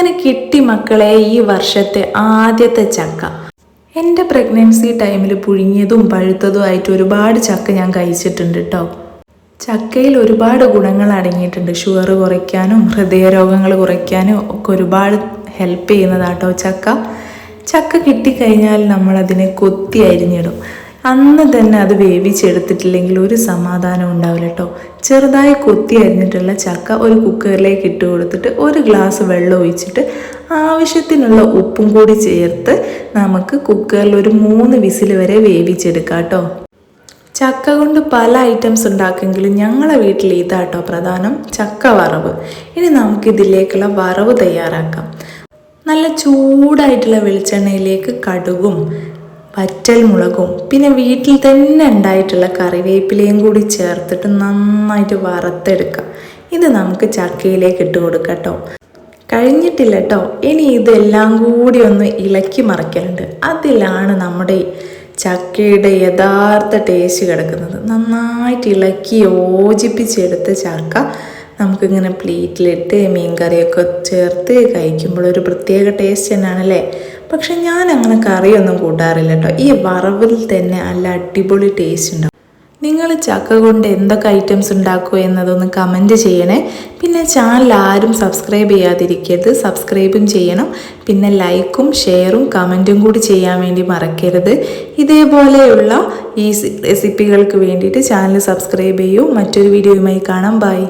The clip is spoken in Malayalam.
അങ്ങനെ കിട്ടി മക്കളെ ഈ വർഷത്തെ ആദ്യത്തെ ചക്ക? എന്റെ പ്രഗ്നൻസി ടൈമിൽ പുഴുങ്ങിയതും പഴുത്തതും ആയിട്ട് ഒരുപാട് ചക്ക ഞാൻ കഴിച്ചിട്ടുണ്ട് കേട്ടോ ചക്കയിൽ ഒരുപാട് ഗുണങ്ങൾ അടങ്ങിയിട്ടുണ്ട്. ഷുഗർ കുറയ്ക്കാനും ഹൃദയരോഗങ്ങൾ കുറയ്ക്കാനും ഒക്കെ ഒരുപാട് ഹെൽപ്പ് ചെയ്യുന്നതാട്ടോ ചക്ക. ചക്ക കിട്ടിക്കഴിഞ്ഞാൽ നമ്മളതിനെ കൊത്തി അരിഞ്ഞിടും. അന്ന് തന്നെ അത് വേവിച്ചെടുത്തിട്ടില്ലെങ്കിൽ ഒരു സമാധാനം ഉണ്ടാവില്ല കേട്ടോ ചെറുതായി കൊത്തി അരിഞ്ഞിട്ടുള്ള ചക്ക ഒരു കുക്കറിലേക്ക് ഇട്ട് കൊടുത്തിട്ട് ഒരു ഗ്ലാസ് വെള്ളം ഒഴിച്ചിട്ട് ആവശ്യത്തിനുള്ള ഉപ്പും കൂടി ചേർത്ത് നമുക്ക് കുക്കറിൽ ഒരു മൂന്ന് വിസിൽ വരെ വേവിച്ചെടുക്കാം കേട്ടോ ചക്ക കൊണ്ട് പല ഐറ്റംസ് ഉണ്ടാക്കുമെങ്കിലും ഞങ്ങളെ വീട്ടിൽ ഇതാട്ടോ പ്രധാനം ചക്ക വറവ്. ഇനി നമുക്കിതിലേക്കുള്ള വറവ് തയ്യാറാക്കാം. നല്ല ചൂടായിട്ടുള്ള വെളിച്ചെണ്ണയിലേക്ക് കടുകും വറ്റൽ മുളകും പിന്നെ വീട്ടിൽ തന്നെ ഉണ്ടായിട്ടുള്ള കറിവേപ്പിലയും കൂടി ചേർത്തിട്ട് നന്നായിട്ട് വറുത്തെടുക്കുക ഇത് നമുക്ക് ചക്കയിലേക്ക് ഇട്ട് കൊടുക്കാം കേട്ടോ. കഴിഞ്ഞിട്ടില്ല കേട്ടോ. ഇനി ഇതെല്ലാം കൂടി ഒന്ന് ഇളക്കി മറിക്കലുണ്ട്. അതിലാണ് നമ്മുടെ ചക്കയുടെ യഥാർത്ഥ ടേസ്റ്റ് കിടക്കുന്നത്. നന്നായിട്ട് ഇളക്കി യോജിപ്പിച്ചെടുത്ത ചക്ക. നമുക്കിങ്ങനെ പ്ലേറ്റിലിട്ട് മീൻ കറിയൊക്കെ ചേർത്ത് കഴിക്കുമ്പോൾ ഒരു പ്രത്യേക ടേസ്റ്റ് തന്നെയാണല്ലേ? പക്ഷെ ഞാൻ അങ്ങനെ കറിയൊന്നും കൂട്ടാറില്ല കേട്ടോ. ഈ വറവിൽ തന്നെ നല്ല അടിപൊളി ടേസ്റ്റ് ഉണ്ടാവും. നിങ്ങൾ ചക്ക കൊണ്ട് എന്തൊക്കെ ഐറ്റംസ് ഉണ്ടാക്കുക എന്നതൊന്ന് കമന്റ് ചെയ്യണേ. പിന്നെ ചാനൽ ആരും സബ്സ്ക്രൈബ് ചെയ്യാതിരിക്കരുത്. സബ്സ്ക്രൈബും ചെയ്യണം. പിന്നെ ലൈക്കും ഷെയറും കമന്റും കൂടി ചെയ്യാൻ വേണ്ടി മറക്കരുത്. ഇതേപോലെയുള്ള ഈ റെസിപ്പികൾക്ക് വേണ്ടിയിട്ട് ചാനൽ സബ്സ്ക്രൈബ് ചെയ്യൂ. മറ്റൊരു വീഡിയോയുമായി കാണാം. ബൈ